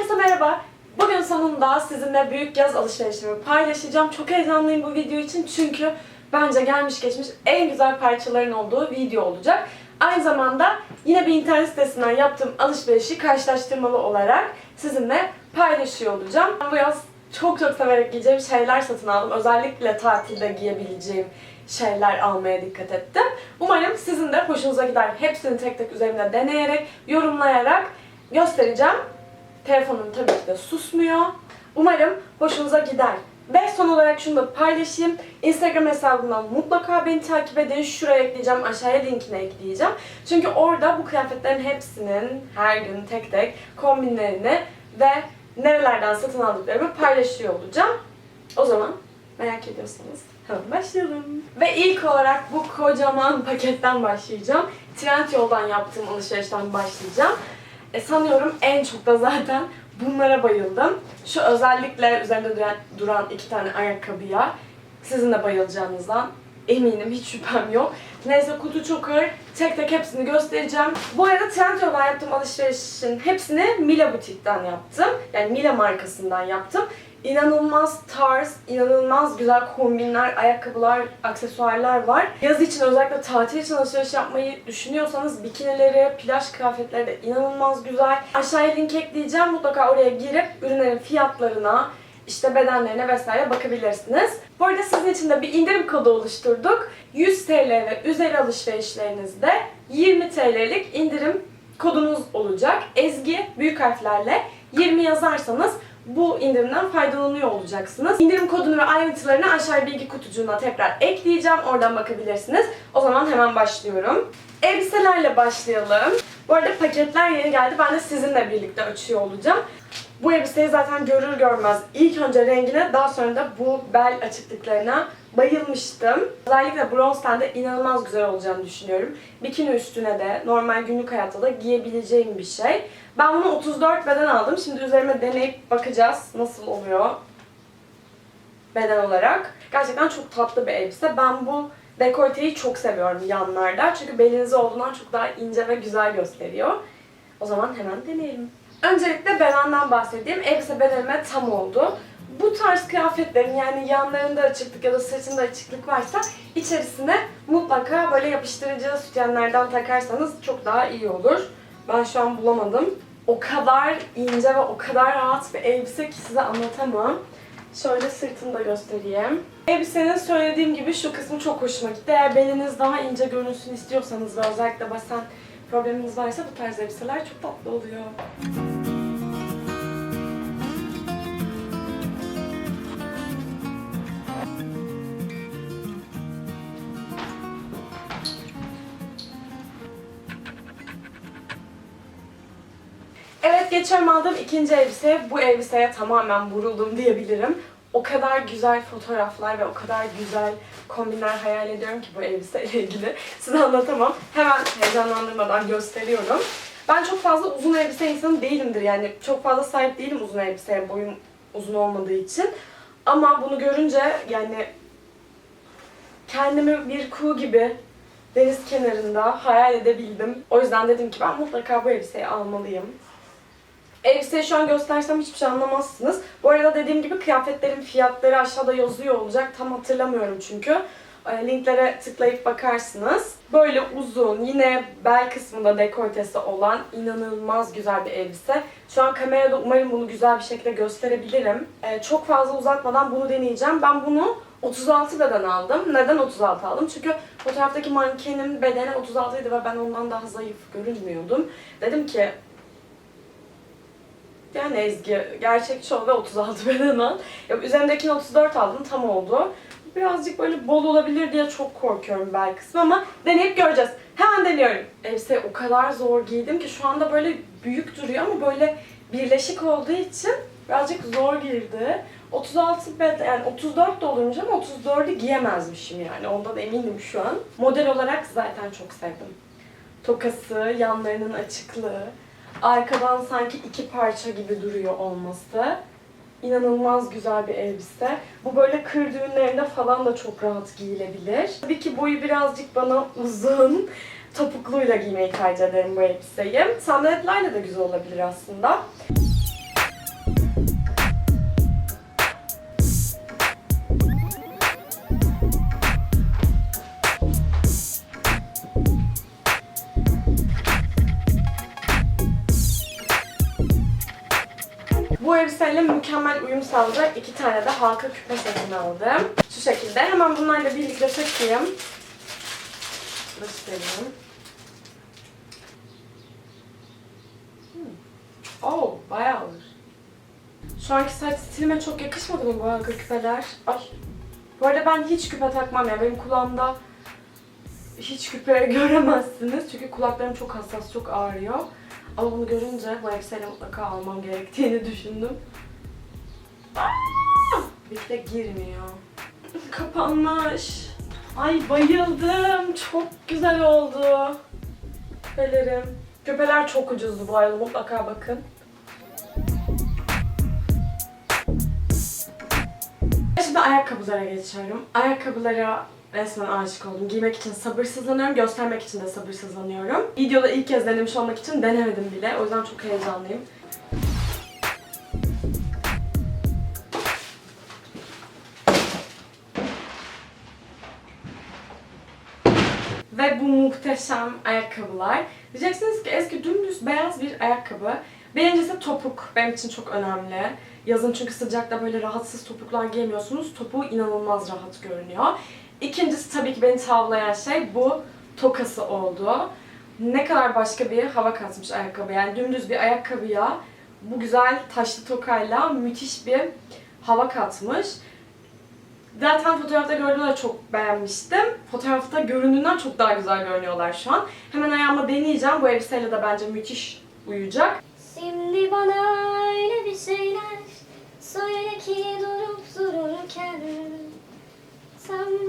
Herkese merhaba. Bugün sonunda sizinle büyük yaz alışverişimi paylaşacağım. Çok heyecanlıyım bu video için çünkü bence gelmiş geçmiş en güzel parçaların olduğu video olacak. Aynı zamanda yine bir internet sitesinden yaptığım alışverişi karşılaştırmalı olarak sizinle paylaşıyor olacağım. Bu yaz çok çok severek giyeceğim şeyler satın aldım. Özellikle tatilde giyebileceğim şeyler almaya dikkat ettim. Umarım sizin de hoşunuza gider. Hepsini tek tek üzerimde deneyerek, yorumlayarak göstereceğim. Telefonum tabii ki de susmuyor. Umarım hoşunuza gider. Ve son olarak şunu da paylaşayım. Instagram hesabımdan mutlaka beni takip edin. Şuraya ekleyeceğim, aşağıya linkini ekleyeceğim. Çünkü orada bu kıyafetlerin hepsinin her gün tek tek kombinlerini ve nerelerden satın aldıklarımı paylaşıyor olacağım. O zaman merak ediyorsanız hemen başlayalım. Ve ilk olarak bu kocaman paketten başlayacağım. Trendyol'dan yaptığım alışverişten başlayacağım. E, sanıyorum en çok da zaten bunlara bayıldım. Şu özellikle üzerinde duran, duran iki tane ayakkabıya sizin de bayılacağınızdan eminim hiç şüphem yok. Neyse kutu çok ağır. Tek tek hepsini göstereceğim. Bu arada Trendyol'dan yaptığım alışverişin hepsini Mila Butik'ten yaptım. Yani Mila markasından yaptım. İnanılmaz tarz, inanılmaz güzel kombinler, ayakkabılar, aksesuarlar var. Yaz için özellikle tatil için alışveriş yapmayı düşünüyorsanız bikinileri, plaj kıyafetleri de inanılmaz güzel. Aşağıya link ekleyeceğim. Mutlaka oraya girip ürünlerin fiyatlarına, işte bedenlerine vesaire bakabilirsiniz. Bu arada sizin için de bir indirim kodu oluşturduk. 100 TL ve üzeri alışverişlerinizde 20 TL'lik indirim kodunuz olacak. Ezgi büyük harflerle 20 yazarsanız bu indirimden faydalanıyor olacaksınız. İndirim kodunu ve ayrıntılarını aşağı bilgi kutucuğuna tekrar ekleyeceğim. Oradan bakabilirsiniz. O zaman hemen başlıyorum. Elbiselerle başlayalım. Bu arada paketler yeni geldi. Ben de sizinle birlikte açıyor olacağım. Bu elbiseyi zaten görür görmez ilk önce rengine daha sonra da bu bel açıklıklarına bayılmıştım. Özellikle bronz tende inanılmaz güzel olacağını düşünüyorum. Bikini üstüne de normal günlük hayatta da giyebileceğim bir şey. Ben bunu 34 beden aldım. Şimdi üzerime deneyip bakacağız nasıl oluyor beden olarak. Gerçekten çok tatlı bir elbise. Ben bu dekolteyi çok seviyorum yanlarda. Çünkü belinize olduğundan çok daha ince ve güzel gösteriyor. O zaman hemen deneyelim. Öncelikle bedenden bahsedeyim. Elbise bedenime tam oldu. Bu tarz kıyafetlerin yani yanlarında açıklık ya da sırtında açıklık varsa içerisine mutlaka böyle yapıştırıcı sütyenlerden takarsanız çok daha iyi olur. Ben şu an bulamadım. O kadar ince ve o kadar rahat bir elbise ki size anlatamam. Şöyle sırtını da göstereyim. Elbisenin söylediğim gibi şu kısmı çok hoşuma gitti. Eğer beliniz daha ince görünsün istiyorsanız ve özellikle basen probleminiz varsa bu tarz elbiseler çok tatlı oluyor. Evet geçiyorum aldığım ikinci elbise. Bu elbiseye tamamen vuruldum diyebilirim. O kadar güzel fotoğraflar ve o kadar güzel kombinler hayal ediyorum ki bu elbiseyle ilgili. Size anlatamam. Hemen heyecanlandırmadan gösteriyorum. Ben çok fazla uzun elbise insanı değilimdir. Yani çok fazla sahip değilim uzun elbiseye boyum uzun olmadığı için. Ama bunu görünce yani kendimi bir kuğu gibi deniz kenarında hayal edebildim. O yüzden dedim ki ben mutlaka bu elbiseyi almalıyım. Elbiseyi şu an göstersem hiçbir şey anlamazsınız. Bu arada dediğim gibi kıyafetlerin fiyatları aşağıda yazıyor olacak. Tam hatırlamıyorum çünkü. E, Linklere tıklayıp bakarsınız. Böyle uzun, yine bel kısmında dekoltesi olan inanılmaz güzel bir elbise. Şu an kamerada umarım bunu güzel bir şekilde gösterebilirim. E, Çok fazla uzatmadan bunu deneyeceğim. Ben bunu 36 beden aldım. Neden 36 aldım? Çünkü fotoğraftaki mankenin bedeni 36 idi ve ben ondan daha zayıf görünmüyordum. Dedim ki yani Ezgi gerçekçi ol ve 36 beden al. Ya üzerimdekini 34 aldım tam oldu. Birazcık böyle bol olabilir diye çok korkuyorum bel kısmı ama deneyip göreceğiz. Hemen deniyorum. Elbise o kadar zor giydim ki şu anda böyle büyük duruyor ama böyle birleşik olduğu için birazcık zor girdi. 36 beden yani 34 de olurmuş ama 34'ü giyemezmişim yani ondan eminim şu an. Model olarak zaten çok sevdim. Tokası, yanlarının açıklığı, arkadan sanki iki parça gibi duruyor olması. İnanılmaz güzel bir elbise. Bu böyle kır düğünlerinde falan da çok rahat giyilebilir. Tabii ki boyu birazcık bana uzun. Topukluyla giymeyi tercih ederim bu elbiseyi. Sandaletlerle de güzel olabilir aslında. Bu elbiseyle mükemmel uyum sağlayacak iki tane de halka küpe setini aldım. Şu şekilde. Hemen bunlarla birlikte takayım. Göstereyim. Hmm. Oh, bayağı olur. Şu anki saç stilime çok yakışmadı mı bu halka küpeler? Ay. Bu arada ben hiç küpe takmam ya. Benim kulağımda hiç küpe göremezsiniz. Çünkü kulaklarım çok hassas, çok ağrıyor. Ama bunu görünce bu elbiseyle mutlaka almam gerektiğini düşündüm. De girmiyor. Kapanmış. Ay bayıldım. Çok güzel oldu. Küpelerim. Küpeler çok ucuzdu bu arada mutlaka bakın. Şimdi ayakkabılara geçiyorum. Ayakkabılara resmen aşık oldum. Giymek için sabırsızlanıyorum, göstermek için de sabırsızlanıyorum. Videoda ilk kez denemiş olmak için denemedim bile. O yüzden çok heyecanlıyım. Ve bu muhteşem ayakkabılar. Diyeceksiniz ki eski dümdüz beyaz bir ayakkabı. Birincisi topuk benim için çok önemli. Yazın çünkü sıcakta böyle rahatsız topuklar giyemiyorsunuz. Topuğu inanılmaz rahat görünüyor. İkincisi tabii ki beni tavlayan şey bu tokası oldu. Ne kadar başka bir hava katmış ayakkabı. Yani dümdüz bir ayakkabıya bu güzel taşlı tokayla müthiş bir hava katmış. Zaten fotoğrafta gördüğümde çok beğenmiştim. Fotoğrafta göründüğünden çok daha güzel görünüyorlar şu an. Hemen ayağıma deneyeceğim. Bu elbiseyle de bence müthiş uyuyacak. Şimdi bana öyle bir şeyler söyle ki durup dururken Tam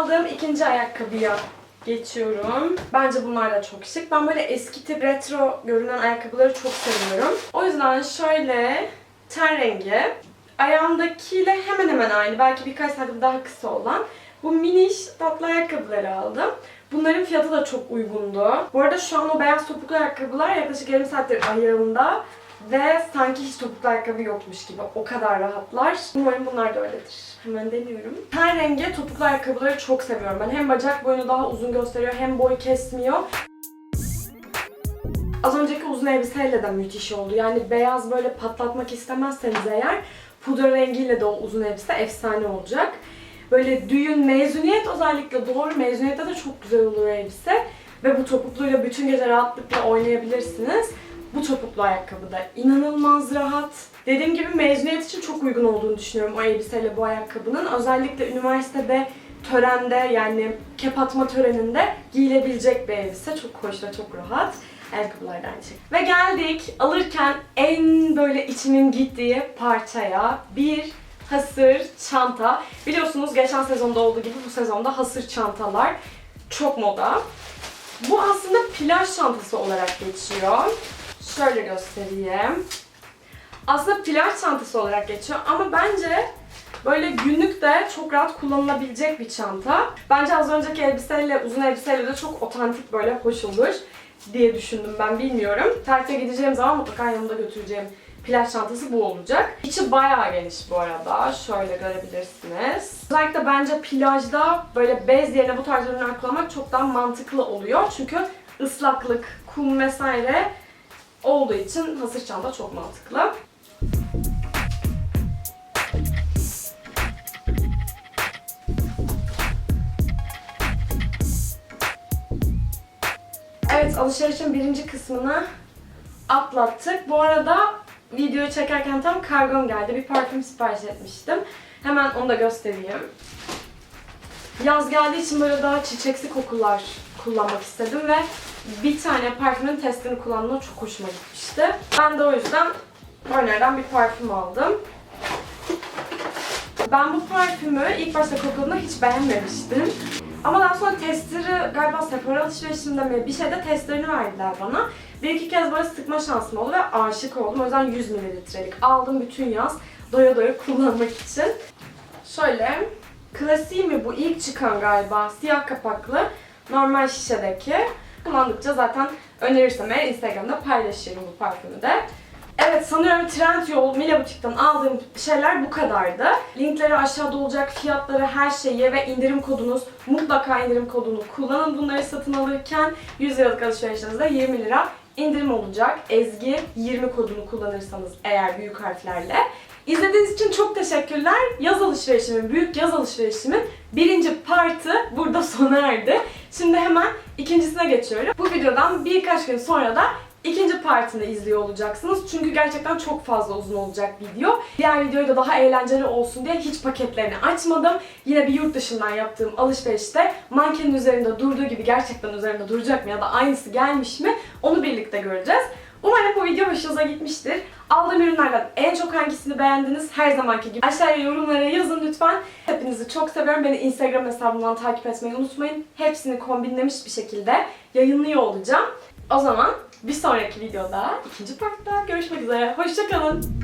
aldığım ikinci ayakkabıya geçiyorum. Bence bunlar da çok şık. Ben böyle eski tip retro görünen ayakkabıları çok seviyorum. O yüzden şöyle ten rengi, ayağımdakiyle hemen hemen aynı, belki birkaç santim daha kısa olan bu miniş tatlı ayakkabıları aldım. Bunların fiyatı da çok uygundu. Bu arada şu an o beyaz topuklu ayakkabılar yaklaşık yarım saattir ayağımda ve sanki hiç topuklu ayakkabı yokmuş gibi. O kadar rahatlar. Umarım bunlar da öyledir. Hemen deniyorum. Ten rengi topuklu ayakkabıları çok seviyorum. Ben hem bacak boyunu daha uzun gösteriyor hem boy kesmiyor. Az önceki uzun elbiseyle de müthiş oldu. Yani beyaz böyle patlatmak istemezseniz eğer pudra rengiyle de o uzun elbise efsane olacak. Böyle düğün, mezuniyet özellikle doğru mezuniyette de çok güzel olur elbise. Ve bu topukluyla bütün gece rahatlıkla oynayabilirsiniz. Bu topuklu ayakkabı da inanılmaz rahat. Dediğim gibi mezuniyet için çok uygun olduğunu düşünüyorum o elbiseyle bu ayakkabının. Özellikle üniversitede törende yani kep atma töreninde giyilebilecek bir elbise. Çok hoş ve çok rahat. Ayakkabılar da aynı şey. Ve geldik alırken en böyle içimin gittiği parçaya. Bir hasır çanta. Biliyorsunuz geçen sezonda olduğu gibi bu sezonda hasır çantalar çok moda. Bu aslında plaj çantası olarak geçiyor. Şöyle göstereyim. Aslında plaj çantası olarak geçiyor ama bence böyle günlük de çok rahat kullanılabilecek bir çanta. Bence az önceki elbiseyle, uzun elbiseyle de çok otantik böyle hoş olur diye düşündüm ben bilmiyorum. Tatile gideceğim zaman mutlaka yanımda götüreceğim plaj çantası bu olacak. İçi bayağı geniş bu arada. Şöyle görebilirsiniz. Özellikle bence plajda böyle bez yerine bu tarz ürünler kullanmak çok daha mantıklı oluyor. Çünkü ıslaklık, kum vesaire olduğu için hasır çanta çok mantıklı. Alışverişin birinci kısmını atlattık. Bu arada videoyu çekerken tam kargom geldi. Bir parfüm sipariş etmiştim. Hemen onu da göstereyim. Yaz geldiği için böyle daha çiçeksi kokular kullanmak istedim ve bir tane parfümün testini kullandığımda çok hoşuma gitmişti. Ben de o yüzden Warner'dan bir parfüm aldım. Ben bu parfümü ilk başta kokladığımda hiç beğenmemiştim. Ama daha sonra testleri galiba Sephora alışverişimde mi bir şeyde testlerini verdiler bana. Bir iki kez böyle sıkma şansım oldu ve aşık oldum. O yüzden 100 mililitrelik aldım bütün yaz doya doya kullanmak için. Şöyle klasiği mi bu ilk çıkan galiba siyah kapaklı normal şişedeki. Kullandıkça zaten önerirsem eğer Instagram'da paylaşırım bu parfümü de. Evet sanıyorum Trendyol, Mila Butik'ten aldığım şeyler bu kadardı. Linkleri aşağıda olacak, fiyatları, her şeyi ve indirim kodunuz, mutlaka indirim kodunu kullanın bunları satın alırken 100 liralık alışverişinizde 20 lira indirim olacak. Ezgi 20 kodunu kullanırsanız eğer büyük harflerle. İzlediğiniz için çok teşekkürler. Yaz alışverişimin, büyük yaz alışverişimin birinci partı burada sona erdi. Şimdi hemen ikincisine geçiyorum. Bu videodan birkaç gün sonra da ikinci partini izliyor olacaksınız. Çünkü gerçekten çok fazla uzun olacak video. Diğer videoyu da daha eğlenceli olsun diye hiç paketlerini açmadım. Yine bir yurt dışından yaptığım alışverişte mankenin üzerinde durduğu gibi gerçekten üzerinde duracak mı ya da aynısı gelmiş mi onu birlikte göreceğiz. Umarım bu video hoşunuza gitmiştir. Aldığım ürünlerden en çok hangisini beğendiniz? Her zamanki gibi aşağıya yorumlara yazın lütfen. Hepinizi çok seviyorum. Beni Instagram hesabımdan takip etmeyi unutmayın. Hepsini kombinlemiş bir şekilde yayınlıyor olacağım. O zaman bir sonraki videoda, ikinci partta görüşmek üzere. Hoşçakalın.